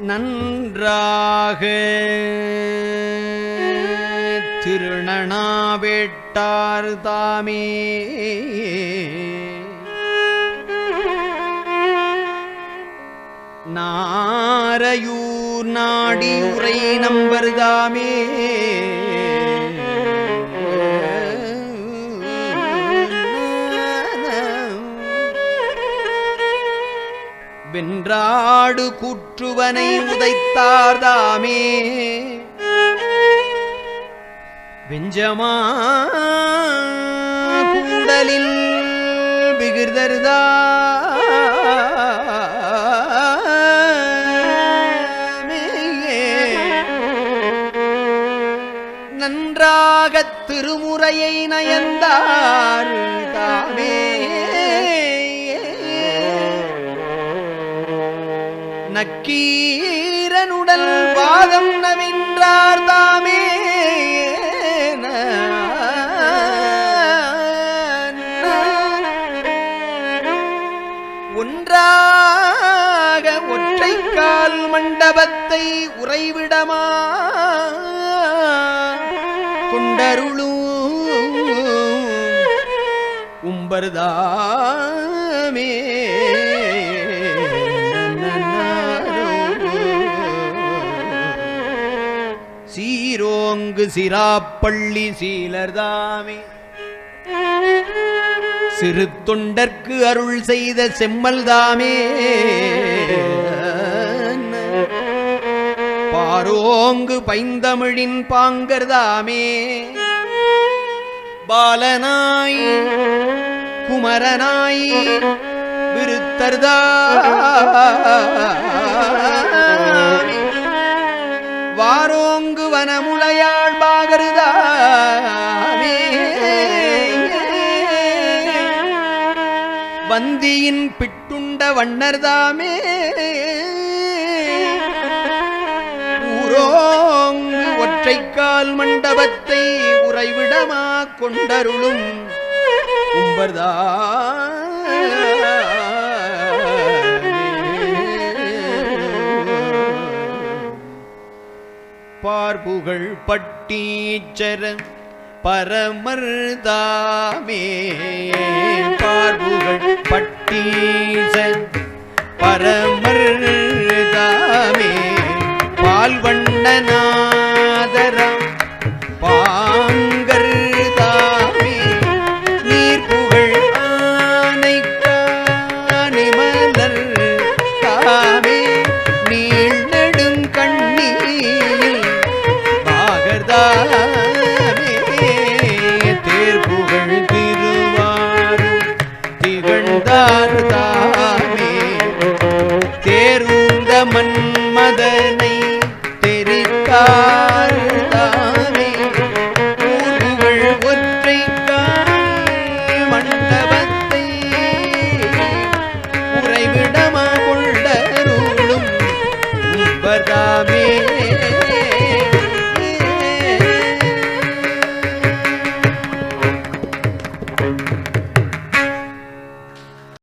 நன்றாக. திருநணாவேட்டார் தாமே. நாரையூர் நாடி உரை நம்பர் தாமே. வென்றாடு கூற்றுவனை உதைத்தார்தாமே வெஞ்சமா கூடலில் விகிர்தருதா. நன்றாகத் திருமுறையை நயந்தார் தாமே. நக்கீரனுடல் வாதம் நவின்றார் தாமே. ஒன்றாக ஒற்றைக்கால் மண்டபத்தை உறைவிடமா? கொண்டருளும் உம்பர்தாமே. சீரோங்கு சிராப்பள்ளி சீலர்தாமே சிறு தொண்டர்க்கு அருள் செய்த செம்மல் தாமே. பாரோங்கு பைந்தமிழின் பாங்கர்தாமே பாலனாய் குமரனாய் விருத்தர்தாமே வாரோங்கு வனமுளையாள் பாகருதாமே வந்தியின் பிட்டுண்ட வண்ணர்தாமே. ஊரோங்கு ஒற்றைக்கால் மண்டபத்தை உறைவிடமா கொண்டருளும் உம்பர்தான் பார்புகள் பட்டீச்சர பரமர்தாமே. பார்புகள் பட்டீச பரமர்தாமே. பால்வண்ணனா करता